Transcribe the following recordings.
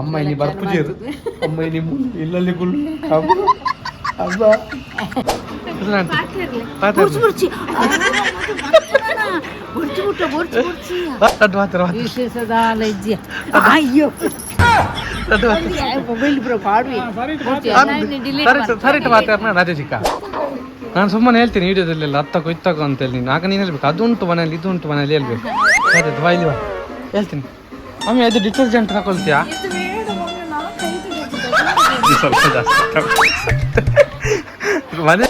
ಅಮ್ಮಾಯಿ ಬರ್ಪುಜೇರು ಅಮ್ಮಾಯಿ ನಿಮ್ಮ ಇಲ್ಲಲ್ಲಿ ಗುಳ್ಳು. ಅಬ್ಬ ಪಾತ್ರ ಅಡ್ಡು ಮಾತ್ರ ನಾನು ಸುಮ್ಮನೆ ಹೇಳ್ತೀನಿ ವಿಡಿಯೋದಲ್ಲೆಲ್ಲ ಹತ್ತಕ್ಕೋ ಇತ್ತಕ್ಕೋ ಅಂತ ಹೇಳಿ ಆಗ ನೀನು ಹೇಳ್ಬೇಕು. ಅದು ಉಂಟು ಮನೇಲಿ ಇದು ಉಂಟು ಮನೇಲಿ ಹೇಳ್ಬೇಕು ಅದೇ ಬಾಯ್ಲಿ ಹೇಳ್ತೀನಿ ಮಮ್ಮಿ ಅದು ಡಿಟರ್ಜೆಂಟ್ ಹಾಕೊಳ್ತೀಯಾ ಸ್ವಲ್ಪ ಮನೆ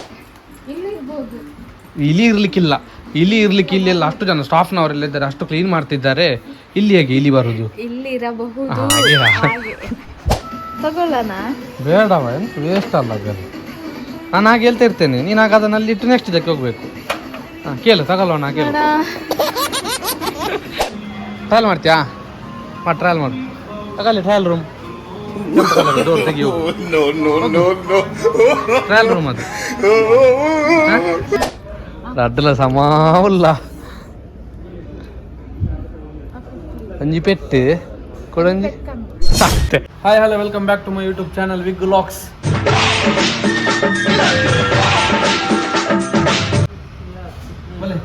ಇಲ್ಲಿ ಇರ್ಲಿಕ್ಕಿಲ್ಲ. ಇಲಿ ಇರ್ಲಿಕ್ಕೆ ಇಲ್ಲಿ ಎಲ್ಲ ಅಷ್ಟು ಜನ ಸ್ಟಾಫ್ನವರೆಲ್ಲ ಇದ್ದಾರೆ ಅಷ್ಟು ಕ್ಲೀನ್ ಮಾಡ್ತಿದ್ದಾರೆ. ಇಲ್ಲಿ ಹೇಗೆ ಇಲ್ಲಿ ಬರುದು? ಇಲ್ಲಿ ಇರಬಹುದು. ತಗೊಳ್ಳೋಣ. ಬೇಡವ ಎಂತ ವೇಸ್ಟ್ ಅಲ್ಲ ಬೇರೆ ನಾನು ಹಾಗೆ ಹೇಳ್ತಾ ಇರ್ತೇನೆ ನೀನು ಹಾಗೆ ಅದನ್ನ ಅಲ್ಲಿ ಇಟ್ಟು ನೆಕ್ಸ್ಟ್ ಇದಕ್ಕೆ ಹೋಗ್ಬೇಕು. ಹಾಂ ಕೇಳು ತಗೊಳ್ಳೋಣ ಕೇಳು. ಟ್ರಯಲ್ ಮಾಡ್ತೀಯಾ? ಮಾ ಟ್ರಯಲ್ ಮಾಡು. ತಗೊಳ್ಳಿ ಟ್ರಯಲ್ ರೂಮ್ ಡೋರ್ ತೆಗಿಯೋ ಟ್ರಯಲ್ ರೂಮ್ ಅದು. റെഡിലെ സമാവില്ല അഞ്ച് പെറ്റ് കുഴഞ്ഞ് hi hello welcome back to my YouTube channel vig locks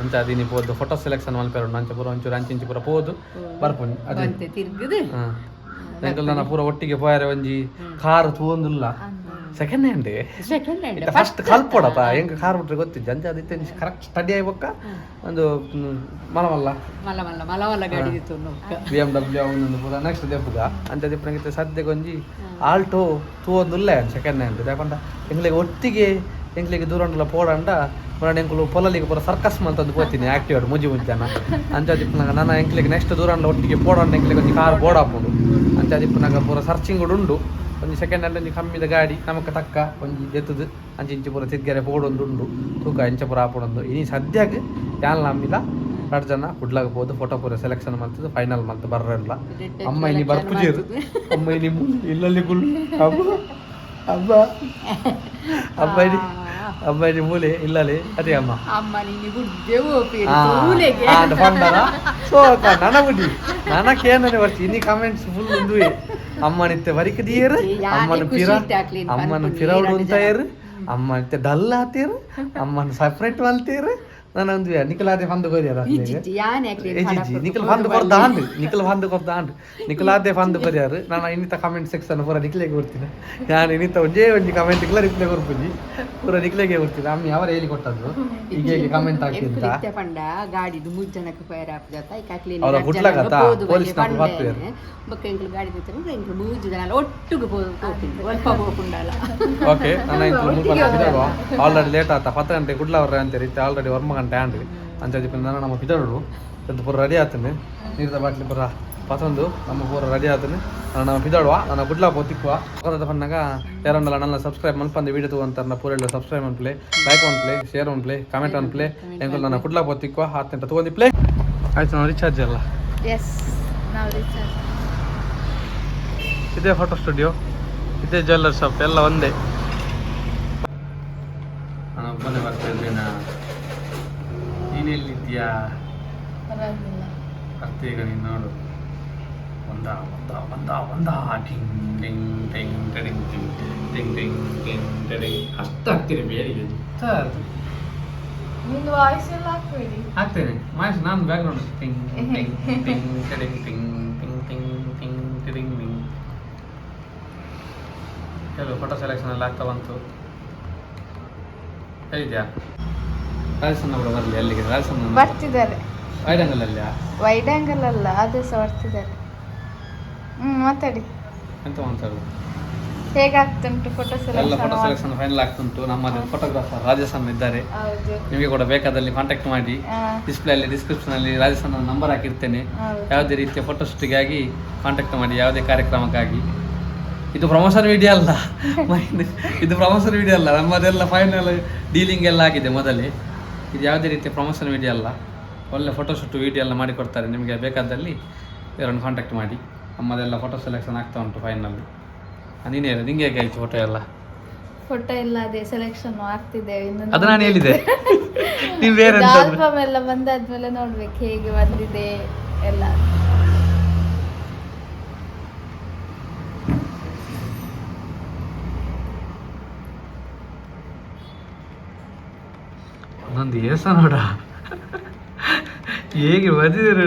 ಅಂತ ಅದೀನಿ ಪೋದು ಫೋಟೋ ಸೆಲೆಕ್ಷನ್ ಮಲ್ಪೇರು ಅಂಚ ಪೂರ ಒಂಚೂರು ಅಂಚಿಂಚು ಪೂರ ಪೋದು ಬರ್ಪುನಿ ಅದೇ. ಎಂಕಲ್ ನನ್ನ ಪೂರ ಒಟ್ಟಿಗೆ ಪೋಯಾರೆ ಒಂಜಿ car ತೂಂದಿಲ್ಲ second hand second hand first ಕಲ್ಪೋಡಪ್ಪ ಹೆಂಗ ಕಾರ್ ಬಿಟ್ರೆ ಗೊತ್ತಿದ್ದ ಅಂತ ಅದಿತ್ತೆ ಕರೆಕ್ಟ್ ಸ್ಟಡಿ ಆಗ್ಬೇಕ? ಒಂದು ಮಲಮಲ್ಲ. ಮಲ್ಲ ಮಲ್ಲ ಮಲ ಗಾಡಿ ಇತ್ತು ಬಿ ಎಂ ಡಬ್ಲ್ಯೂ ಅವನೊಂದು ಪೂರ ನೆಕ್ಸ್ಟ್ ದೆಪ್ಪುಗ. ಅಂತ ದಿಪ್ಪನಂಗಿತ್ತೆ ಸದ್ಯಕ್ಕೆ ಒಂಜಿ ಆಲ್ಟೋ ತೂವೊಂದುಲ್ಲ ಸೆಕೆಂಡ್ ಹ್ಯಾಂಡ್ ಯಾಕಂಡ ಎಂಗ್ಲಿಗೆ ಒಟ್ಟಿಗೆ ಎಂಗ್ಲಿಗೆ ದೂರ ಪೋಡಂಡ ಪುನಃ ಎಂಕುಲು ಪೊಲಲಿಗೆ ಪೂರ ಸರ್ಕಸ್ ಮಂತಂದು ಪೋತೀನಿ ಆಕ್ಟಿವ್ ಮುಜಿ ಮುಂಜಾನ ಅಂತ ದಿಪ್ಪನಾಗ ನನ್ನ ಎಂಕ್ಲಿಗೆ ನೆಕ್ಸ್ಟ್ ದೂರಂಡ ಒಟ್ಟಿಗೆ ಪೋಡಂಡ ಎಂಕ್ಲಿಗೆ ಒಂದು ಕಾರ್ ಬೋಡಾಪುಂಡು ಅಂಚ ದಿಪ್ಪನಾಗ ಪೂರ ಸರ್ಚಿಂಗ್ ಉಂಡು. ಒಂದು ಸೆಕೆಂಡ್ ಹ್ಯಾಂಡ್ ಒಂದು ಕಮ್ಮಿದ ಗಾಡಿ ನಮಕ್ ತಕ್ಕ ಒಂದು ಎತ್ತದು. ಅಂಚೆ ಇಂಚು ಪೂರ ತಿರ್ಗೆರೆ ಪೋಡೊಂದು ಉಂಡು. ತೂಕ ಇಂಚ ಪೂರ ಆಪುಡೊಂದು ಇನಿ ಸದ್ಯಕ್ಕೆ ಯಾನ್ ನಮ್ಮಿಲ್ಲ ಎರಡು ಜನ ಕುಡ್ಲಾಗ ಹೋದು ಫೋಟೋ ಪೂರ ಸೆಲೆಕ್ಷನ್ ಮಾಡ್ತದೆ ಫೈನಲ್ ಮಾಡ್ತು ಬರ್ರಲ್ಲ. ಅಮ್ಮ ಇಲ್ಲಿ ಬರ್ಪುಜಿ ಅಮ್ಮ ಇಲ್ಲಿ ಇಲ್ಲಲ್ಲಿ ಗುಲ್ అబ్బా అబ్బాయిని అబ్బాయిని మూలే ఇల్లాలి అదే అమ్మ ಬಂದಾರ ಸೊ ನನಗುಡಿ ನನಕೇನನೆ ಬರ್ತಿ ಇನ್ನಿ ಕಾಮೆಂಟ್ಸ್ ಫುಲ್ ಉಂದುವೆ ಅಮ್ಮನಿತ್ತೆ ವರಿಕದಿಯರ್ ಅಮ್ಮನ ಪಿರ ಅಮ್ಮನ ಪಿರವಡು ಅಂತ ಅಮ್ಮ ಅಮ್ಮನಿತ್ತೆ ಡಲ್ ಆತೀರ್ ಅಮ್ಮನ ಸಪ್ರೇಟ್ ವಾಲ್ತೀರ್ ನಾನೊಂದು ನಿಖಿಲ್ ಆದ್ಯ ಫಂದ್ ಕೊರಿಯರ ನಿಖಿಲ್ ಫಂದ್ ಕೊರ್ದ ಆಂಡ್ ನಿಖಿಲ್ ನಾನು ಇನ್ನಿತ ಕಮೆಂಟ್ ಸೆಕ್ಷನ್ ಪೂರ ನಿಖಿಲೆಗೆ ಕೊಡ್ತೀನಿ. ನಾನು ಇನ್ನಿತ ಒಂದೇ ಒಂದು ಕಮೆಂಟ್ ಇಲ್ಲ ರಿಪ್ಲೈ ಪೂರ ನಿಖಿಲೆಗೆ ಕೊಡ್ತೀನಿ. ಅಮ್ಮಿ ಅವರ ಹೇಳಿ ಕೊಟ್ಟದ್ದು? ಈಗ ಹೇಗೆ ಕಮೆಂಟ್ ಹಾಕಿದ್ದ ಅವರ ಹುಟ್ಲಾಗತ್ತ ಪೊಲೀಸ್ ಬರ್ತೀವಿ ಗಾಡಿ ಓಕೆ ಆಲ್ರೆಡಿ ಲೇಟ್ ಆತ. ಹತ್ತು ಗಂಟೆ ಗುಡ್ಲ ಅಂತ ರೀತಿ ಆಲ್ರೆಡಿ ವರ್ಮ ಗಂಟೆ ಆಂಡ್ರಿ ಅಂಚೆ ನನ್ನ ನಮ್ಮ ಬಿದಡು ಇದು ಪೂರ ರೆಡಿ ಆತನೆ. ನೀರ್ದ ಬಾಟ್ಲಿ ಪೂರ ಪತೊಂದು ನಮ್ಮ ಪೂರ ರೆಡಿ ಆತನೆ. ನಾನು ನಮ್ಮ ಬಿದಡುವ ನನ್ನ ಗುಡ್ಲ ಪೋತಿಕ್ವ ಪಕ್ಕದ ಬಂದಾಗ ಯಾರೊಂದಲ್ಲ ನನ್ನ ಸಬ್ಸ್ಕ್ರೈಬ್ ಮನ್ಪಂದು ವಿಡಿಯೋ ತಗೊಂತ ಪೂರ ಎಲ್ಲ ಸಬ್ಸ್ಕ್ರೈಬ್ ಅನ್ಪ್ಲೆ ಲೈಕ್ ಒನ್ ಪ್ಲೇ ಶೇರ್ ಒನ್ ಪ್ಲೇ ಕಾಮೆಂಟ್ ಒನ್ ಪ್ಲೇ ಎಂಕಲ್ ನನ್ನ ಗುಡ್ಲ ಪೋತಿಕ್ವ ಹತ್ತು ತಗೊಂದಿ ಪ್ಲೇ ಆಯ್ತು ನಾವು ರಿಚಾರ್ಜ್ ಅಲ್ಲ. ಎಸ್ ನಾವು ರೀಚಾರ್ಜ್ ಇದೇ ಫೋಟೋ ಸ್ಟುಡಿಯೋ ಇದೇ ಜ್ಯುವೆಲ್ಲರ್ ಶಾಪ್ ಎಲ್ಲ ಒಂದೇ. ನಾನು ಒಬ್ಬನೇ ಬರ್ತಾ ಇದ್ದೇನಾ ನೀನೆಲ್ಲಿದ್ದೀಯಾ ಈಗ ನೀನು ನೋಡು. ಒಂದ ಒಂದ ಒಂದ ಒಂದ ಟಿಂಗ್ ಟಿಂಗ್ ಟಿಂಗ್ ಟಿಂಗ್ ಟಿಂಗ್ ಟಿಂಗ್ ಟಿಂಗ್ ಟಿಂಗ್ ಟಿಂಗ್ ಅಷ್ಟು ಹಾಕ್ತೀನಿ ಬೇರೆ ಎಂತ ಅದು? ನಿಂದು ವಾಯ್ಸ್ ಎಲ್ಲ ಹಾಕ್ಬೇಡಿ ಹಾಕ್ತೇನೆ ವಾಯ್ಸ್ ನಾನು ಬ್ಯಾಕ್ ಗ್ರೌಂಡ್ ಟಿಂಗ್ ಟಿಂಗ್ ಟಿಂಗ್ ಟಿಂಗ್ ಟಿಂಗ್ ಟಿಂಗ್ ಟಿಂಗ್ ಟಿಂಗ್ ಟಿಂಗ್ ಟಿಂಗ್ ಕೆಲವು ಫೋಟೋ ಸೆಲೆಕ್ಷನ್ ಎಲ್ಲ ಆಗ್ತಾ ಬಂತು. ಹೇಳಿದ್ಯಾ? ರಾಜಸನ್ನ ಕೂಡ ಬರಲಿ ಅಲ್ಲಿಗೆ ರಾಜಸ್ಥಾನ ಬರ್ತಿದ್ದಾರೆ. ವೈಡ್ ಆ್ಯಂಗಲ್ ಅಲ್ಲ ವೈಡ್ ಆಂಗಲ್ ಅಲ್ಲ ಅದು ಸಹ ಬರ್ತಿದ್ದಾರೆ. ಹ್ಮ್ ಮಾತಾಡಿ. ಎಂತ ಮಾತಾಡೋದು? ಹೇಗಾಗ್ತುಂಟು ಫೋಟೋ ಎಲ್ಲ ಫೋಟೋ ಸೆಲೆಕ್ಷನ್ ಫೈನಲ್ ಆಗ್ತುಂಟು. ನಮ್ಮ ಫೋಟೋಗ್ರಾಫರ್ ರಾಜಸ್ಥಾನ್ ಇದ್ದಾರೆ. ನಿಮಗೆ ಕೂಡ ಬೇಕಾದಲ್ಲಿ ಕಾಂಟ್ಯಾಕ್ಟ್ ಮಾಡಿ. ಡಿಸ್ಪ್ಲೇ ಅಲ್ಲಿ ಡಿಸ್ಕ್ರಿಪ್ಷನ್ ಅಲ್ಲಿ ರಾಜಸ್ಥಾನ ನಂಬರ್ ಹಾಕಿರ್ತೇನೆ. ಯಾವುದೇ ರೀತಿಯ ಫೋಟೋಶೂಟಿಗಾಗಿ ಕಾಂಟ್ಯಾಕ್ಟ್ ಮಾಡಿ ಯಾವುದೇ ಕಾರ್ಯಕ್ರಮಕ್ಕಾಗಿ. ಇದು ಪ್ರಮೋಷನ್ ವಿಡಿಯೋ ಅಲ್ಲ. ಇದು ಪ್ರಮೋಷನ್ ವಿಡಿಯೋ ಅಲ್ಲ. ನಮ್ಮದೆಲ್ಲ ಫೈನಲ್ ಡೀಲಿಂಗ್ ಎಲ್ಲ ಆಗಿದೆ ಮೊದಲೇ. ಇದು ಯಾವುದೇ ರೀತಿಯ ಪ್ರಮೋಷನ್ ವೀಡಿಯೋ ಅಲ್ಲ. ಒಳ್ಳೆ ಫೋಟೋಶೂಟ್ ವೀಡಿಯೋ ಎಲ್ಲ ಮಾಡಿಕೊಡ್ತಾರೆ ನಿಮಗೆ ಬೇಕಾದಲ್ಲಿ ಇವರನ್ನು ಕಾಂಟ್ಯಾಕ್ಟ್ ಮಾಡಿ. ನಮ್ಮದೆಲ್ಲ ಫೋಟೋ ಸೆಲೆಕ್ಷನ್ ಆಗ್ತಾ ಉಂಟು ಫೈನಲ್ಲಿ ನೀನೇ ಹೇಳಿ ನಿಂಗೆ ಹೇಗೆ ಆಯ್ತು ಫೋಟೋ ಎಲ್ಲ? ಫೋಟೋ ಎಲ್ಲ ಅದೇ ಸೆಲೆಕ್ಷನ್ ಮಾಡ್ತಿದ್ದೇವೆ ಇನ್ನು ಅದು ನಾನು ಹೇಳಿದೆ. ನೀವು ಬೇರೆ ಆಲ್ಬಮ್ ಎಲ್ಲ ಬಂದಾದ್ಮೇಲೆ ನೋಡ್ಬೇಕು ಹೇಗೆ ಬಂದಿದೆ ಎಲ್ಲ. ಒಂದೊಂದು ಏಸ ನೋಡ. ಹೇಗೆ ಬಂದಿದ್ದೀರಿ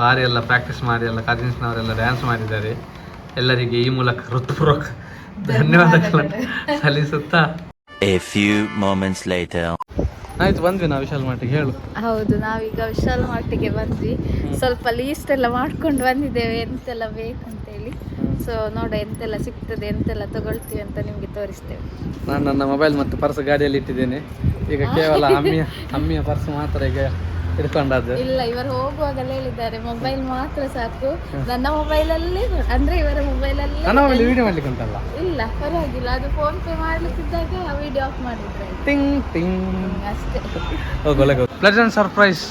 ಭಾರಿ ಎಲ್ಲ ಪ್ರಾಕ್ಟೀಸ್ ಮಾಡಿ ಎಲ್ಲ ಕಾಜಿನ್ಸ್ನವರೆಲ್ಲ ಡ್ಯಾನ್ಸ್ ಮಾಡಿದ್ದಾರೆ. ಎಲ್ಲರಿಗೆ ಈ ಮೂಲಕ ಹೃತ್ಪೂರ್ವಕ ಧನ್ಯವಾದಗಳನ್ನು ಸಲ್ಲಿಸುತ್ತಾ. A few moments later. ಆಯ್ತು ಬಂದ್ವಿ ನಾವು ವಿಶಾಲ್ ಮಟ್ಟಿಗೆ ಹೇಳು. ಹೌದು ನಾವೀಗ ವಿಶಾಲ್ ಮಟ್ಟಿಗೆ ಬಂದ್ವಿ. ಸ್ವಲ್ಪ ಲೀಸ್ಟ್ ಎಲ್ಲ ಮಾಡ್ಕೊಂಡು ಬಂದಿದ್ದೇವೆ ಎಂತೆಲ್ಲ ಬೇಕಂತೇಳಿ. ಸೊ ನೋಡ ಎಂತೆಲ್ಲ ಸಿಗ್ತದೆ ಎಂತೆಲ್ಲ ತಗೊಳ್ತೀವಿ ಅಂತ ನಿಮಗೆ ತೋರಿಸ್ತೇವೆ. ನಾನು ನನ್ನ ಮೊಬೈಲ್ ಮತ್ತು ಪರ್ಸ್ ಗಾಡಿಯಲ್ಲಿ ಇಟ್ಟಿದ್ದೇನೆ. ಈಗ ಕೇವಲ ಅಮ್ಮಿಯ ಅಮ್ಮಿಯ ಪರ್ಸ್ ಮಾತ್ರ ಈಗ ಹಿಡ್ಕೊಂಡದ್ದು. ಇಲ್ಲ ಇವರು ಹೋಗುವಾಗಲೇ ಹೇಳಿದ್ದಾರೆ ಮೊಬೈಲ್ ಮಾತ್ರ ಸಾಕು. ನನ್ನ ಮೊಬೈಲಲ್ಲಿ ಅಂದ್ರೆ ಇವರ ಮೊಬೈಲಲ್ಲಿ ನನ್ನ ಮೊಬೈಲ್ ವಿಡಿಯೋ ಮಾಡ್ಲಿಕ್ಕೆ ಉಂಟಲ್ಲ ಇಲ್ಲ ಪರವಾಗಿಲ್ಲ ಅದು ಫೋನ್ ಪೇ ಮಾಡ್ಲಿಕ್ಕಿದ್ದಾಗ ವಿಡಿಯೋ ಆಫ್ ಮಾಡಿದ್ರೆ ಟಿಂಗ್ ಟಿಂಗ್. ಅಷ್ಟೇ. ಹೋಗೋಲ್ಲ ಪ್ಲೆಸೆಂಟ್ ಸರ್ಪ್ರೈಸ್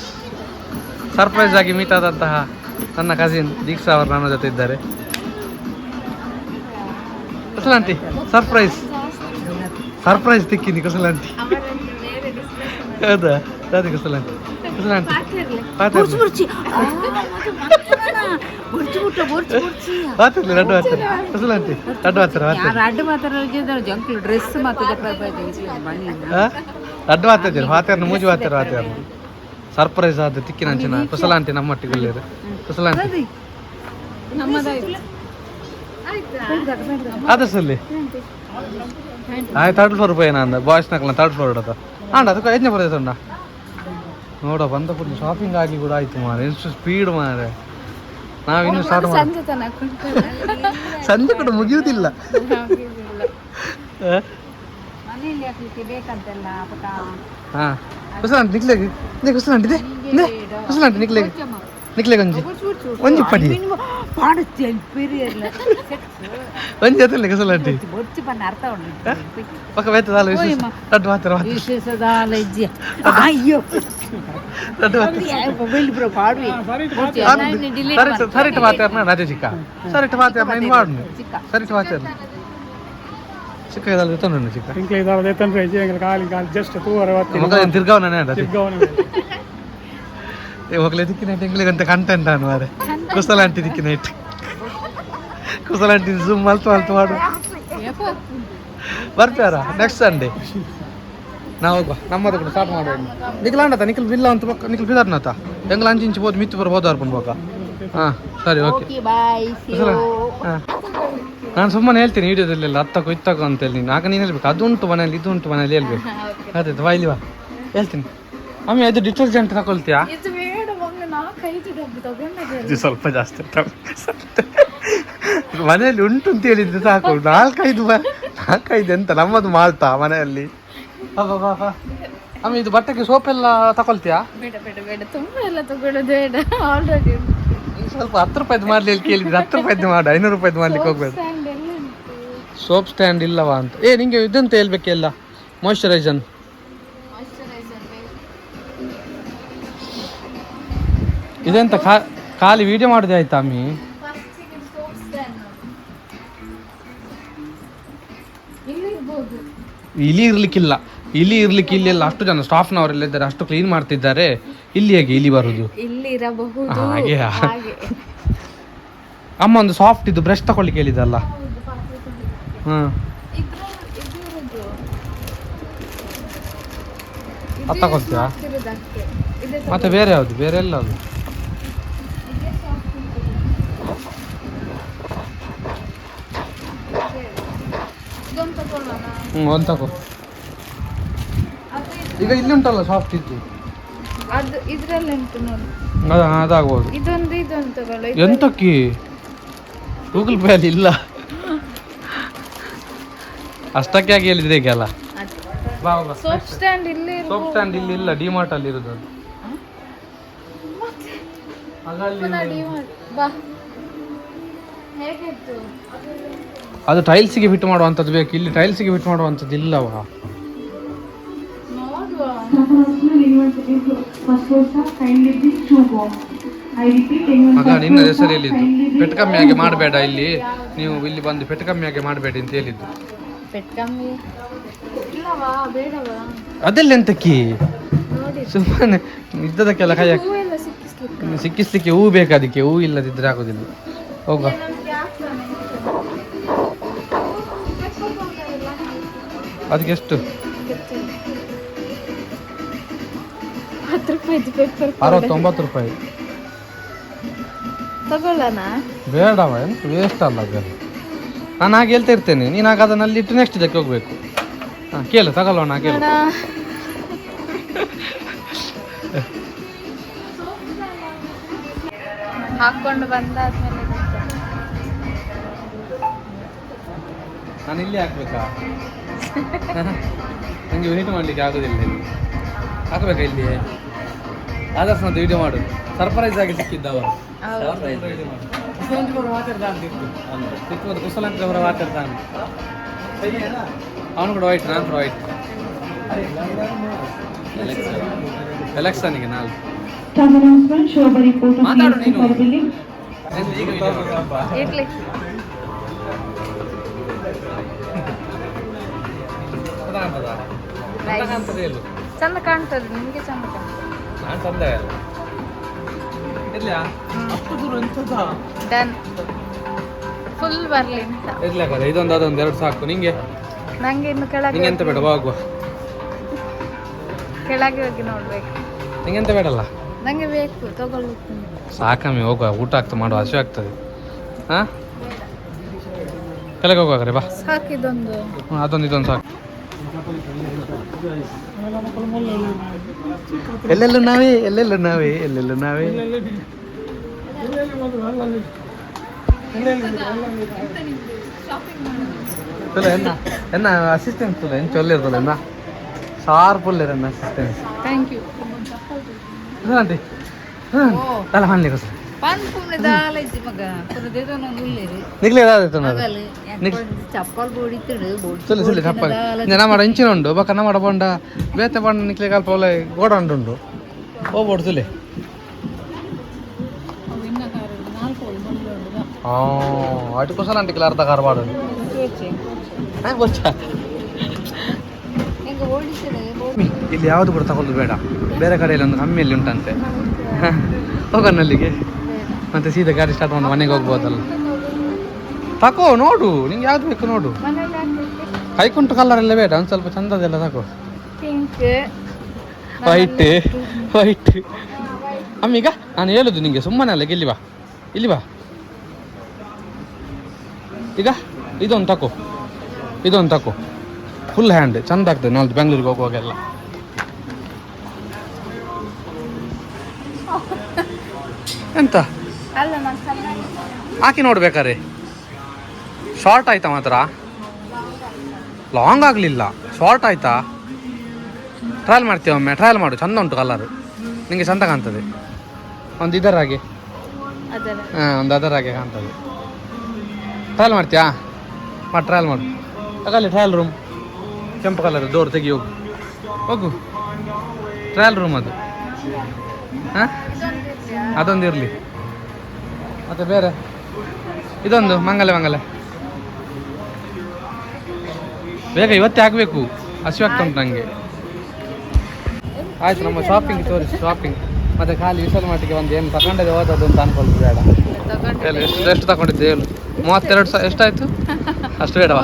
ಸರ್ಪ್ರೈಸ್ ಆಗಿ ಮೀಟ್ ಆದಂತಹ ನನ್ನ ಕಸಿನ್ ದೀಕ್ಷಾ ಅವರು ನನ್ನ ಜೊತೆ ಇದ್ದಾರೆ. ಕುಸಲಾಂಟಿ ಸರ್ಪ್ರೈಸ್ ಸರ್ಪ್ರೈಸ್ ತಿಕ್ಕಿನಿ ಕುಸಲಾಂಟಿ ಹೌದಾ? ಅದೇ ಕುಸಲಾಂಟಿ ಕುಸಲಾಂಟಿ ಪಾತಿರ್ಲಿ ಪಾತಿರ್ಲಿ ರಡ್ಡು ಹತ್ತಿರ ಕುಸಲಾಂಟಿ ರಡ್ಡು ಹತ್ತಿರ ಹತ್ತಿರ ಅಡ್ಡ ಮಾತಾಡ ಜಂಕ್ಲು ಡ್ರೆಸ್ ಮಾತಾಡ ಬನ್ನಿ. ಅಡ್ಡು ಹಾತಿದ್ದೀರಿ ಹಾತ್ಯಾರ ಮೂಜಿ ಹಾತ್ಯಾರ ಹಾತ್ಯಾರ ಸರ್ಪ್ರೈಸ್ ಆದ ತಿಕ್ಕಿನ ಅಂಚಿನ ಕುಸಲಾಂಟಿ ನಮ್ಮೊಟ್ಟಿಗೆ ಉಳ್ಳೇರು ಕುಸಲಾಂಟಿ ಅದರ್ಸಲ್ಲಿ ಆಯ್ತು ತರ್ಡ್ ಫ್ಲೋರ್ ರೂಪಾಯಿ ಅಂದ ಬಾಯ್ಸ್ ನಕಲ ತರ್ಡ್ ಫ್ಲೋರ್ ಇಡತ್ತ ಆಂಡ ಅದಕ್ಕೆ ಐದನೇ ಬರ್ತೈತೆ ಅಣ್ಣ ನೋಡ ಬಂದ ಕೂಡ ಶಾಪಿಂಗ್ ಆಗಿ ಕೂಡ ಆಯ್ತು ಮಾರೆ. ಎಷ್ಟು ಸ್ಪೀಡ್ ಮಾರೆ. ನಾವಿನ್ನು ಸ್ಟಾರ್ಟ್ ಮಾಡಿ ಸಂಜೆ ಕೂಡ ಮುಗಿಯುವುದಿಲ್ಲ ಹಾಂ? ಕುಸಲಾಂಟಿ ನಿಕ್ಲೆಗೆ ನೇ ಕುಸಲಾಂಟಿ ದೇ ನೇ. ಕುಸಲಾಂಟಿ ನಿಕ್ಲೆಗೆ ನಿಕ್ಲೆ ಗಂಜಿ ಒಂಜಿ ಪಡಿ ಒಂಜಿ ಅತಲ್ಲ ಕಸಲಟ್ಟಿ ಬೊಚ್ಚಿ ಪನ್ನ ಅರ್ಥ ಉಂಟು ಪಕ್ಕ ವೇತ ದಾಲ ವಿಶೇಷ ತಟ್ಟು ಮಾತ್ರ ವಿಶೇಷ ದಾಲ ಇಜ್ಜಿ ಅಯ್ಯೋ ತಟ್ಟು ಮಾತ್ರ ಮೊಬೈಲ್ ಬ್ರೋ ಪಾಡ್ವಿ ಸರಿಟ್ ಮಾತಾಡ್ನ ನಾಜೆ ಚಿಕ್ಕ ಸರಿಟ್ ಮಾತಾಡ್ನ ಇನ್ ಮಾಡು ಸರಿಟ್ ಮಾತಾಡ್ನ ಚಿಕ್ಕ ಇದಾಲ ದೇತನ ಚಿಕ್ಕ ಇಂಕ್ಲೆ ಇದಾಲ ದೇತನ ರೇ ಜಿ ಕಾಲಿ ಕಾಲಿ ಜಸ್ಟ್ ತೂವರ ವತ್ತಿ ಮಗ ತಿರ್ಗಾವನ ತಿರ್ಗಾವನ ಹೋಗ್ಲೇ ದಿಕ್ಕಿನ ತಿಂಗಳಿಗೆ ಅಂತ ಕಂಟೆಂಟ್ ಅನ್ನು ಮಾರೆ ಕುಸಲಾಂಟಿ ದಿಕ್ಕಿನ ಇಟ್ಟು. ಕುಸಲಾಂಟಿ ಜೂಮ್ ಮಲ್ತು ಮಲ್ತು ಮಾಡು. ಬರ್ತಾರ ನೆಕ್ಸ್ಟ್ ಸಂಡೇ ನಾವು ಹೋಗುವ. ನಮ್ಮದು ಕೂಡ ಸ್ಟಾರ್ಟ್ ಮಾಡುವ ನಿಖಿಲ್ ಅಂಡತ ನಿಖಿಲ್ ಬಿಲ್ಲ ಅಂತ ಪಕ್ಕ ನಿಖಿಲ್ ಬಿದಾರ್ನತ ಹೆಂಗ್ಲ ಅಂಚು ಇಂಚು ಹೋದ್ ಮಿತ್ತು ಬರ ಹೋದಾರ್ ಪಕ್ಕ ಹಾಂ ಸರಿ ಓಕೆ ನಾನು ಸುಮ್ಮನೆ ಹೇಳ್ತೀನಿ ವಿಡಿಯೋದಲ್ಲೆಲ್ಲ ಹತ್ತಕ್ಕೋ ಇತ್ತಕ್ಕೋ ಅಂತ ಹೇಳಿ ನೀನು. ಆಗ ನೀನು ಹೇಳ್ಬೇಕು. ಅದು ಉಂಟು ಮನೇಲಿ ಇದು ಉಂಟು ಮನೇಲಿ ಹೇಳ್ಬೇಕು. ಅದೇ ಬಾ ಹೇಳ್ತೀನಿ. ಆಮೇಲೆ ಅದು ಡಿಟರ್ಜೆಂಟ್ ತಗೊಳ್ತೀಯಾ? ಇದು ಸ್ವಲ್ಪ ಜಾಸ್ತಿ ಮನೆಯಲ್ಲಿ ಉಂಟು ಅಂತ ಹೇಳಿದ್ರೆ ಸಾಕು. ನಾಲ್ಕೈದು ನಾಲ್ಕೈದು ಎಂತ? ನಮ್ಮದು ಮಾಡ್ತಾ ಮನೆಯಲ್ಲಿ? ಅಮ್ಮ. ಇದು ಬಟ್ಟೆಗೆ ಸೋಪ್ ಎಲ್ಲ ತಗೊಳ್ತೀಯಾ? ಬೇಡ ಬೇಡ ಬೇಡ. ತುಂಬಾ ಎಲ್ಲ ತಗೊಳ್ಳೋದು ಬೇಡ. ಆಲ್ರೆಡಿ ನೀನು ಸ್ವಲ್ಪ ಹತ್ತು ರೂಪಾಯ್ದು ಮಾಡಲಿ ಹೇಳಿ ಕೇಳಿದ್ರೆ ಹತ್ತು ರೂಪಾಯ್ದು ಮಾಡು. ಐನೂರು ರೂಪಾಯ್ದು ಮಾಡ್ಲಿಕ್ಕೆ ಹೋಗ್ಬೇಡ. ಸೋಪ್ ಸ್ಟ್ಯಾಂಡ್ ಇಲ್ಲವಾ ಅಂತ? ಏ ನಿಂಗೆ ಇದಂತ ಹೇಳ್ಬೇಕೆಲ್ಲ. ಮಾಯ್ಶ್ಚರೈಸನ್ ಇದೆಂತ ಖಾ ಖಾಲಿ ವಿಡಿಯೋ ಮಾಡೋದೇ ಆಯ್ತಾ ಅಮ್ಮಿ? ಇಲ್ಲಿ ಇರ್ಲಿಕ್ಕಿಲ್ಲ. ಇಲಿ ಇರ್ಲಿಕ್ಕೆ ಇಲ್ಲೆಲ್ಲ ಅಷ್ಟು ಜನ ಸ್ಟಾಫ್ನವರೆಲ್ಲ ಇದ್ದಾರೆ ಅಷ್ಟು ಕ್ಲೀನ್ ಮಾಡ್ತಿದ್ದಾರೆ. ಇಲ್ಲಿ ಹೇಗೆ ಇಲಿ ಬರುದು? ಇಲ್ಲಿ ಇರಬಹುದು. ಹಾಗೆಯಾ? ಹಾಗೆ. ಅಮ್ಮ ಒಂದು ಸಾಫ್ಟ್ ಇದು ಬ್ರಷ್ ತಗೊಳ್ಳಿಕ್ಕೆ ಹೇಳಿದಲ್ಲ ಇದ್ರದ್ದು ಅದ್? ಮತ್ತೆ ಬೇರೆ ಯಾವುದು? ಬೇರೆ ಎಲ್ಲ ಅದು ಇದೆ soft ಉಂಟು. ಇದೊಂದು ಹ್ಮ್ ಒಂದು ತಗೋ. ಈಗ ಇಲ್ಲಿ ಉಂಟಲ್ಲ ಸಾಫ್ಟ್ ಇದ್ದು? ಅದು ಇದರಲ್ಲಿ ಉಂಟು ನೋಡಿ. ಅದು ಅದಾಗ್ಬೋದು. ಇದೊಂದು ಇದೊಂದು ತಗೊಳ್ಳು. ಎಂತಕ್ಕಿ? ಗೂಗಲ್ ಪೇ ಅಲ್ಲಿ ಇಲ್ಲ. ಅಷ್ಟಕ್ಕೆ ಆಗಿ ಹೇಳಿದ್ರೆ ಈಗ ಅಲ್ಲ ಸೋಪ್ ಸ್ಟ್ಯಾಂಡ್ ಇಲ್ಲಿ ಸೋಪ್ ಸ್ಟ್ಯಾಂಡ್ ಇಲ್ಲಿ ಇಲ್ಲ ಡಿಮಾರ್ಟ್ ಅಲ್ಲಿ ಇರೋದು ಅದು. ಬಾ. ಹೇಗಿತ್ತು? ಅದು ಟೈಲ್ಸಿಗೆ ಫಿಟ್ ಮಾಡುವಂಥದ್ದು ಬೇಕು. ಇಲ್ಲಿ ಟೈಲ್ಸಿಗೆ ಫಿಟ್ ಮಾಡುವಂಥದ್ದು ಇಲ್ಲವಾ ಮಗ ನಿನ್ನ ಹೆಸರು ಹೇಳಿದ್ದು. ಪೆಟ್ಟು ಕಮ್ಮಿಯಾಗಿ ಮಾಡಬೇಡ ಇಲ್ಲಿ. ನೀವು ಇಲ್ಲಿ ಬಂದು ಪೆಟ್ಟು ಕಮ್ಮಿಯಾಗಿ ಮಾಡಬೇಡಿ ಅಂತ ಹೇಳಿದ್ದು. ಅದೆಲ್ಲ ಎಂತಕ್ಕಿ ಸುಮ್ಮನೆ ಇದ್ದದಕ್ಕೆಲ್ಲ ಕೈ ಸಿಕ್ಕಿಸ್ಲಿಕ್ಕೆ? ಹೂ ಬೇಕು ಅದಕ್ಕೆ? ಹೂ ಇಲ್ಲದಿದ್ರೆ ಆಗೋದಿಲ್ಲ. ಹೋಗ ಅದಕ್ಕೆ ಎಷ್ಟು? ಅರವತ್ತೊಂಬತ್ತು ರೂಪಾಯಿ. ತಗೊಳ್ಳೋಣ. ಬೇಡವ ಎಂತ ವೇಸ್ಟ್ ಅಲ್ಲ ಅದೆಲ್ಲ ನಾನು ಹಾಗೆ ಹೇಳ್ತಾ ಇರ್ತೇನೆ ನೀನು ಆಗ ಅದನ್ನಲ್ಲಿ ಇಟ್ಟು ನೆಕ್ಸ್ಟ್ ಇದಕ್ಕೆ ಹೋಗ್ಬೇಕು. ಹಾಂ ಕೇಳು ತಗೊಳ್ಳೋಣ ಕೇಳು. ಹಾಕೊಂಡು ಬಂದಾದ್ಮೇಲೆ ನಾನು ಇಲ್ಲಿ ಹಾಕ್ಬೇಕಾ? ನನಗೆ ವೆಯ್ಟ್ ಮಾಡಲಿಕ್ಕೆ ಆಗೋದಿಲ್ಲ ಇಲ್ಲಿ. ಹಾಕಬೇಕಾ ಇಲ್ಲಿ? ಆದರ್ಶ ಅಂತ ವಿಡಿಯೋ ಮಾಡು. ಸರ್ಪ್ರೈಸ್ ಆಗಿ ಸಿಕ್ಕಿದ್ದವ ಸಿಕ್ಕುವುದು ಕುಶಲಂಕರ್ ಅವರ ಮಾತಾಡ್ತಾನೆ ಅವನು ಕೂಡ ವೈಟ್ ನಾನು ಕೂಡ ವೈಟ್ ಎಲೆಕ್ಷನ್ಗೆ ನಾಲ್ಕು. ಮಾತಾಡು ನೀನು. ಚಂದ ಕಾಣ್ತದೆ ನಿಮಗೆ ಚಂದ ಕಾಣ್ತದೆ. ನಾನು ತಂದೆ ಇರ್ಲಿಯಾ ಅಷ್ಟು ದೂರ ಎಂತದಾ? ಡನ್ ಫುಲ್ ಬರ್ಲಿ ಅಂತ. ಇರ್ಲಿ ಹಾಗಾದ್ರೆ ಇದೊಂದು ಅದೊಂದು ಎರಡು ಸಾಕು. ನಿಂಗೆ? ನಂಗೆ ಇನ್ನು ಕೆಳಗೆ ನಿಂಗೆ ಎಂತ ಬೇಡ ಹೋಗುವ. ಕೆಳಗೆ ಹೋಗಿ ನೋಡ್ಬೇಕು. ನಿಂಗೆ ಎಂತ ಬೇಡಲ್ಲ? ನಂಗೆ ಬೇಕು ತಗೊಳ್ಬೇಕು ಸಾಕಮ್ಮಿ ಹೋಗುವ. ಊಟ ಆಗ್ತದೆ ಮಾಡುವ. ಹಸಿ ಆಗ್ತದೆ. ಹಾ? ಕೆಳಗೆ ಹೋಗುವಾಗ್ರೆ ಬಾ. ಸಾಕಿದೊಂದು ಅದೊಂದು ಇದೊಂದು ಸಾಕು. ಎಲ್ಲೆಲ್ಲೂ ನಾವೇ ಎಲ್ಲೆಲ್ಲೂ ನಾವೇ ಎಲ್ಲೆಲ್ಲೂ ನಾವೇ ತುಲ ಎನ್ನ ಎನ್ನ ಅಸಿಸ್ಟೆಂಟ್ ತುಲ ಎಂಚ ಒಳ್ಳೆಯರ್ತಲ್ಲ ಎನ್ನ ಶಾರ್ಪ್ ಒಳ್ಳೆಯ ಎನ್ನ ನಾನು ಚಪ್ಪಲ್ ಬೋಡಿತಿಡು ಸುಳ್ಳು ಸುಳ್ಳು ಮಾಡ ಇಂಚಿನ ಉಂಡು. ಬಕ್ಕ ನಮ್ಮಡ ಬಂಡ ಬೇತೆ ಬಂಡ ನಿಕ್ಲೆ ಇಲ್ಲಿ ಯಾವುದು ಕೂಡ ತಗೊಳ್ಳೋದು ಬೇಡ. ಬೇರೆ ಕಡೆಯಲ್ಲಿ ಒಂದು ಕಮ್ಮಿಯಲ್ಲಿ ಉಂಟಂತೆ. ಹೋಗೋಣ ಅಲ್ಲಿಗೆ ಮತ್ತೆ ಸೀದಾ ಗಾಡಿ ಸ್ಟಾರ್ಟ್ ಮಾಡಿ ಮನೆಗೆ ಹೋಗ್ಬೋದಲ್ಲ. ತಕೋ ನೋಡು ನಿಂಗೆ ಯಾವ್ದು ಬೇಕು ನೋಡು. ಕೈಕುಂಟು ಕಲರ್ ಎಲ್ಲ ಬೇಡ ಒಂದು ಸ್ವಲ್ಪ ಚಂದದೆಲ್ಲ ತಕೋ. ವೈಟ್ ವೈಟ್ ಅಮ್ಮೀಗ ನಾನು ಹೇಳುದು ನಿಂಗೆ ಸುಮ್ಮನೆ ಅಲ್ಲ ಇಲ್ಲಿ ಬಾ ಇಲ್ಲಿ ಬಾ. ಈಗ ಇದೊಂದು ತಕೋ ಇದೊಂದು ತಕೋ. ಫುಲ್ ಹ್ಯಾಂಡ್ ಚಂದ ಆಗ್ತದೆ ನಾಲ್ದು ಬೆಂಗಳೂರಿಗೆ ಹೋಗುವಾಗೆಲ್ಲ. ಎಂತ? ಹಾಕಿ ನೋಡ್ಬೇಕಾರೆ ಶಾರ್ಟ್ ಆಯ್ತಾ ಮಾತ್ರ? ಲಾಂಗ್ ಆಗಲಿಲ್ಲ. ಶಾರ್ಟ್ ಆಯ್ತಾ? ಟ್ರಯಲ್ ಮಾಡ್ತೀವಿ ಒಮ್ಮೆ? ಟ್ರಯಲ್ ಮಾಡು. ಚಂದ ಉಂಟು ಕಲರ್ ನಿಂಗೆ ಚಂದ ಕಾಣ್ತದೆ. ಒಂದು ಇದರ ಹಾಗೆ. ಹಾಂ ಒಂದು ಅದರ ಹಾಗೆ ಕಾಣ್ತದೆ. ಟ್ರಯಲ್ ಮಾಡ್ತೀಯಾ? ಮಾಡಿ ಟ್ರಯಲ್ ಮಾಡು. ತಗೊಳ್ಳಿ ಟ್ರಯಲ್ ರೂಮ್ ಕೆಂಪು ಕಲರ್ ಡೋರ್ ತೆಗಿ ಹೋಗು. ಹೋಗು. ಟ್ರಯಲ್ ರೂಮ್ ಅದು. ಹಾಂ? ಅದೊಂದು ಇರಲಿ ಮತ್ತೆ ಬೇರೆ? ಇದೊಂದು ಮಂಗಲ ಮಂಗಲ ಬೇಗ ಇವತ್ತೇ ಆಗಬೇಕು ಹಸಿವಾಗ್ತಾ ಉಂಟು ನನಗೆ ಆಯ್ತು ನಮ್ಮ ಶಾಪಿಂಗ್ ತೋರಿಸಿ ಶಾಪಿಂಗ್ ಮತ್ತೆ ಖಾಲಿ ವಿಶಾಲ ಮಟ್ಟಿಗೆ ಒಂದು ಏನು ತಗೊಂಡಿದೆ ಹೋದದ್ದು ಅಂತ ಅನ್ಕೊಳ್ತು ಬೇಡ. ಎಷ್ಟು ಎಷ್ಟು ತಗೊಂಡಿದ್ದೆ ಹೇಳು. ಮೂವತ್ತೆರಡು ಸಾವಿರ ಎಷ್ಟಾಯ್ತು? ಅಷ್ಟು ಬೇಡವಾ?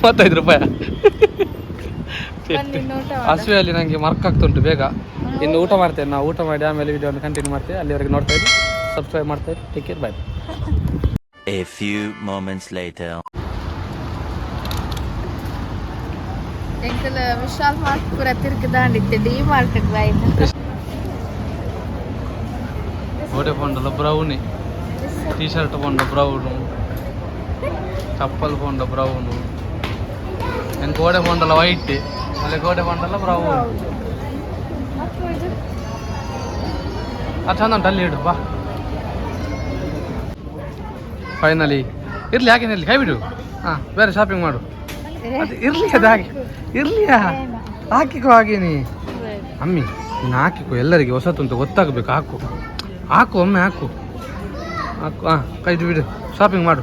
ಮೂವತ್ತೈದು. ರೂಪಾಯಿ. ಹಸಿವೆಯಲ್ಲಿ ನನಗೆ ಮರ್ಕ್ ಆಗ್ತುಂಟು ಬೇಗ. ಇನ್ನು ಊಟ ಮಾಡ್ತೇನೆ ನಾವು ಊಟ ಮಾಡಿ ಆಮೇಲೆ ವಿಡಿಯೋನ ಕಂಟಿನ್ಯೂ ಮಾಡ್ತೇವೆ. ಅಲ್ಲಿವರೆಗೆ ನೋಡ್ತಾ ಇದ್ವಿ ಸಬ್ಸ್ಕ್ರೈಬ್ ಮಾಡ್ತಾ ಇದ್ವಿ take care bye A few moments later. ಎಂಕಲ್ Vishal mart ಪೂರ ತಿರ್ಗಿ ದಾಂಡಿತ್ತೆ ಡಿ ಮಾರ್ಕೆಟ್ ಬಾಯ್ತು ಗೋಡೆ ಪೊಂಡಲ ಬ್ರೌನಿ టీ షర్ట్ పోండ బ్రౌను చప్పలు పోండ బ్రౌను నేను కోడె పొండల వైట్ మళ్ళీ కోడె పొండల బ్రౌన్ ಅದು ಚಂದ ಉಂಟು ಅಲ್ಲಿ ಇಡು ಬಾ ಫೈನಲಿ ಇರ್ಲಿ ಹಾಗೇನೆ ಇರ್ಲಿ. ಕೈ ಬಿಡು ಹಾಂ ಬೇರೆ ಶಾಪಿಂಗ್ ಮಾಡು. ಅದು ಇರ್ಲಿ ಅದು ಹಾಗೆ. ಇರಲಿ ಹಾಕಿಕೋ ಹಾಗೇನಿ ಅಮ್ಮಿ ನೀನು ಹಾಕಿಕೋ. ಎಲ್ಲರಿಗೆ ಹೊಸತಂತ ಗೊತ್ತಾಗಬೇಕು. ಹಾಕು. ಹಾಕು ಒಮ್ಮೆ ಹಾಕು. ಹಾಕು ಹಾಂ ಕೈದು ಬಿಡು. ಶಾಪಿಂಗ್ ಮಾಡು.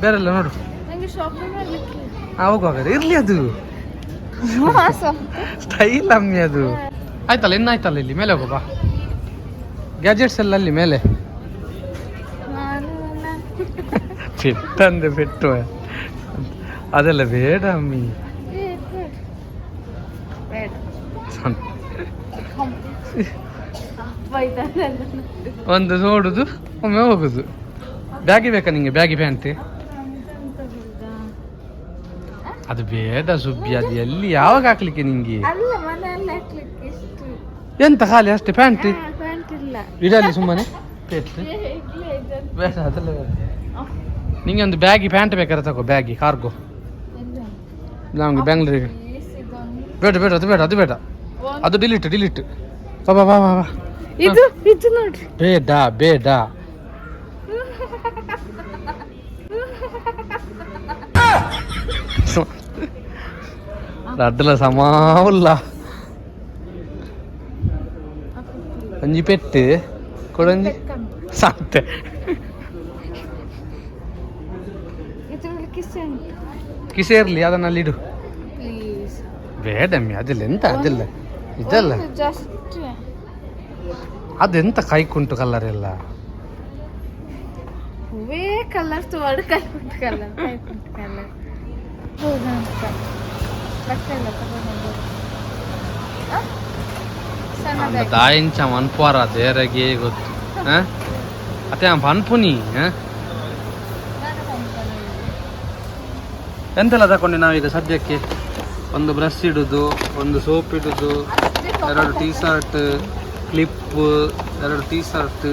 ಬೇರೆಲ್ಲ ನೋಡು. ಹಾಂ ಹೋಗು ಹಾಗಾದ್ರೆ. ಇರ್ಲಿ ಅದು. ಸ್ಟೈಲ್ ಅಮ್ಮಿ ಅದು. ಆಯ್ತಲ್ಲ ಇನ್ನಾಯ್ತಲ್ಲ ಇಲ್ಲಿ? ಮೇಲೆ ಹೋಗೋಬಾ ಗ್ಯಾಜೆಟ್ಸ್ ಎಲ್ಲ ಅಲ್ಲಿ ಮೇಲೆ. ಪೆಟ್ಟಂದೆ ಪೆಟ್ಟು ಅದೆಲ್ಲ ಬೇಡ ಅಮ್ಮಿ. ಒಂದು ನೋಡುದು ಒಮ್ಮೆ ಹೋಗುದು. ಬ್ಯಾಗಿ ಬೇಕಾ ನಿಂಗೆ? Baggy pant? ಅದು ಬೇಡ ಸುಬ್ಬಿ ಅದು ಎಲ್ಲಿ ಯಾವಾಗ ಹಾಕ್ಲಿಕ್ಕೆ ನಿಂಗೆ? ಎಂತ ಖಾಲಿ ಅಷ್ಟೇ ಪ್ಯಾಂಟ್? ಇಡಲಿ ಸುಮ್ಮನೆ. ಬೇಡ ಅದೆಲ್ಲ ಬೇಡ. ನಿಂಗೆ ಒಂದು ಬ್ಯಾಗಿ ಪ್ಯಾಂಟ್ ಬೇಕಾದ್ರೆ ತಗೋ ಬ್ಯಾಗಿ ಕಾರ್ಗೋ. ನಮ್ಗೆ ಬೆಂಗಳೂರಿಗೆ. ಬೇಡ ಬೇಡ ಅದು ಬೇಡ ಅದು ಬೇಡ. ಅದು ಡಿಲೀಟ್ ಡಿಲೀಟ್ ಬಾ ಬಾ ಬಾ ಬಾ. ಇದು ಇದು ನೋಡಿ ಬೇಡ ಬೇಡ. ಲಡ್ಡಲ ಸಮಾವುಲ್ಲ. ಒಂಜಿ ಪೆಟ್ಟು ಕೊಡೊಂಜಿ ಸಾತೆ ಇದ್ರಲ್ಲಿ ಕಿಸ್ ಉಂಟು ಕಿಸೆ ಇರಲಿ ಅದನ್ನ ಅಲ್ಲಿಡು ಬೇಡಮ್ಮಿ ಅದೆಲ್ಲ ಎಂತ ಅದೆಲ್ಲ ಇದಲ್ಲ. ಅದೆಂತ ಕೈಕುಂಟು ಕಲರ್ ಎಲ್ಲ? ದಾಯಿಂಚ ಕಲರ್ ದೇರಗೇ ಕೈಕುಂಟು ಕಲರ್ ಕೈಕುಂಟು ಕಲರ್ ಗೊತ್ತು. ಅತ್ತೆ ಪನ್ಪುನಿ ಹಾ? ಎಂತೆಲ್ಲ ತಗೊಂಡು ನಾವೀಗ ಸದ್ಯಕ್ಕೆ? ಒಂದು ಬ್ರಷ್ ಇಡುದು ಒಂದು ಸೋಪ್ ಇಡುದು ಎರಡು ಟೀ ಶರ್ಟ್ ಕ್ಲಿಪ್ ಎರಡು ಟೀ ಶರ್ಟ್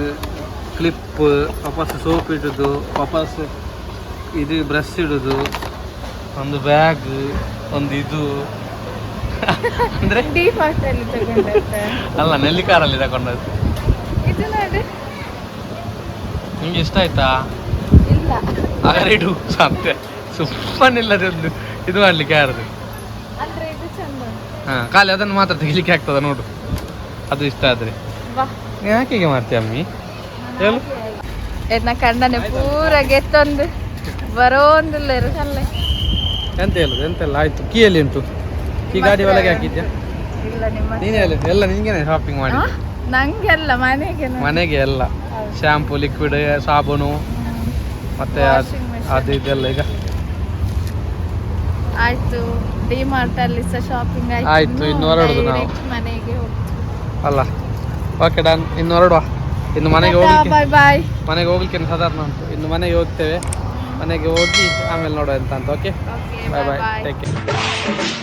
ಕ್ಲಿಪ್ ವಾಪಸ್ ಸೋಪ್ ಇಡುದು ವಾಪಸ್ ಇದು ಬ್ರಷ್ ಇಡುದು ಒಂದು ಬ್ಯಾಗ್ ಒಂದು ಇದು. ಅಂದ್ರೆ? ಅಲ್ಲ ನೆಲ್ಲಿಕಾರಲ್ಲಿ ತಗೊಂಡದ್ದು. ನಿಮ್ಗೆ ಇಷ್ಟ ಆಯ್ತಾ? ಹಾಗಾದ್ರೆ ಇಡು ಸಂತೆ ಸುಮ್ಮನಿಲ್ಲದೆ ಒಂದು ಇದು ಮಾಡ್ಲಿಕ್ಕೆ ಯಾರದು? ಹಾ ಖಾಲಿ ಅದನ್ನು ಮಾತ್ರ ತೆಗಿಲಿಕ್ಕೆ ಆಗ್ತದ ನೋಡು. ಅದು ಇಷ್ಟ ಆದ್ರೆ. ಯಾಕೆ ಮಾಡ್ತೀಯ ಅಮ್ಮಿ? ಹೇಳು. ಎನ್ನ ಕಣ್ಣನೆ ಪೂರ ಗೆತ್ತೊಂದು ಬರೋಂದಿಲ್ಲ ಇರಲ್ಲ ಎಂತ ಹೇಳುದು? ಎಂತೆಲ್ಲ ಆಯ್ತು? ಕೀಯಲ್ಲಿ ಉಂಟು. ಈ ಗಾಡಿ ಒಳಗೆ ಹಾಕಿದ್ಯಾ? ನೀನೇ ಹೇಳು. ಎಲ್ಲ ನಿಂಗೇನೆ ಶಾಪಿಂಗ್ ಮಾಡಿ? ನಂಗೆಲ್ಲ ಮನೆಗೆ ಮನೆಗೆ ಎಲ್ಲ. ಶಾಂಪೂ ಲಿಕ್ವಿಡ್ ಸಾಬೂನು ಮತ್ತೆ. ಅದು ಇದೆಲ್ಲ ಈಗ. ಆಯ್ತು ಡಿ ಮಾರ್ಟ್ ಅಲ್ಲಿ ಸಹ ಶಾಪಿಂಗ್ ಆಯ್ತು ಇನ್ನು ಹೊರಡುದು ನಾವು. ಮನೆಗೆ ಅಲ್ಲ ಓಕೆ ಡನ್ ಇನ್ನು ಹೊರಡುವ ಇನ್ನು ಮನೆಗೆ ಹೋಗ್ಲಿಕ್ಕೆ ಬಾಯ್ ಬಾಯ್ ಮನೆಗೆ ಹೋಗ್ಲಿಕ್ಕೆ ಸಾಧಾರಣ ಉಂಟು. ಇನ್ನು ಮನೆಗೆ ಹೋಗ್ತೇವೆ. ಮನೆಗೆ ಹೋಗಿ ಆಮೇಲೆ ನೋಡುವ ಎಂತ ಅಂತ okay okay bye bye bye bye take care